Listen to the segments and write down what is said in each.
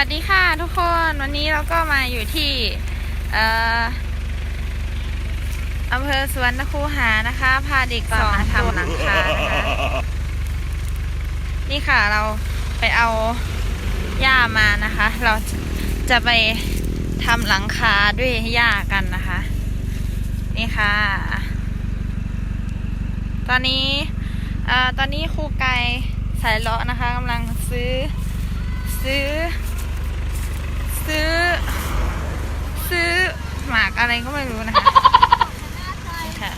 วัสดีค่ะทุกคนวันนี้เราก็มาอยู่ที่ออำเภอสวนคูหานะคะ พาเด็กสองมาทำหลังคานะคะนี่ค่ะเราไปเอาหญ้ามานะคะ เราจะไปทำหลังคาด้วยหญ้ากันนะคะ นี่ค่ะ ตอนนี้ตอนนี้ครูไก่สายเลาะนะคะกำลังซื้อซื้อ ซื้อหมาก อะไรก็ไม่รู้นะคะนี่ค่ะ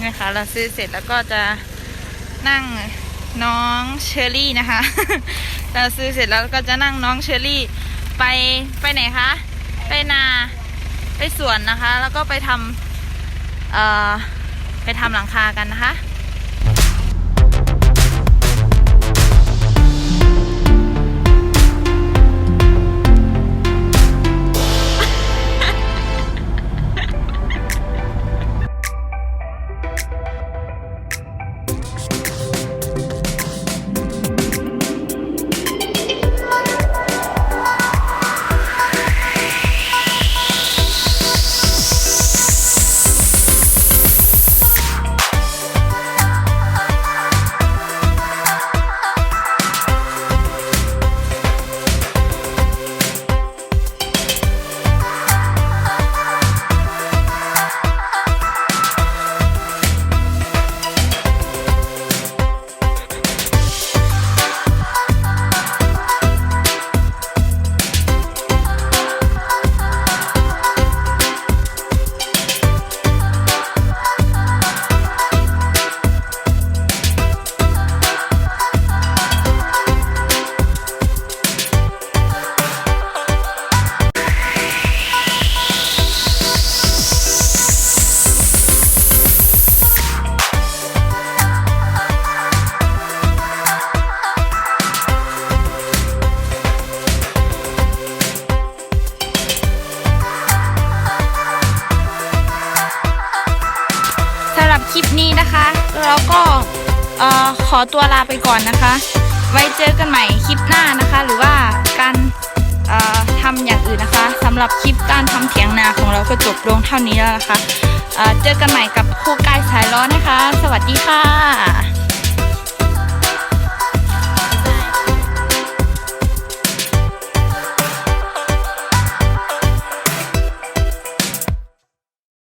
นี่ค่ะเราซื้อเสร็จแล้วก็จะนั่งน้องเชอรี่นะคะ เราซื้อเสร็จแล้วก็จะนั่งน้องเชอรี่ไปไปไหนคะ ไปนาไปสวนนะคะ แล้วก็ไปทำเอ่อไปทำหลังคากันนะคะ คลิปนี้นะคะ เราก็ขอตัวลาไปก่อนนะคะ ไว้เจอกันใหม่คลิปหน้านะคะ หรือว่าการเอ่อทำอย่างอื่นนะคะสำหรับคลิปการทำเถียงนาของเราก็จบลงเท่านี้แล้วนะคะเจอกันใหม่กับครูกายสายล้อนะคะ สวัสดีค่ะ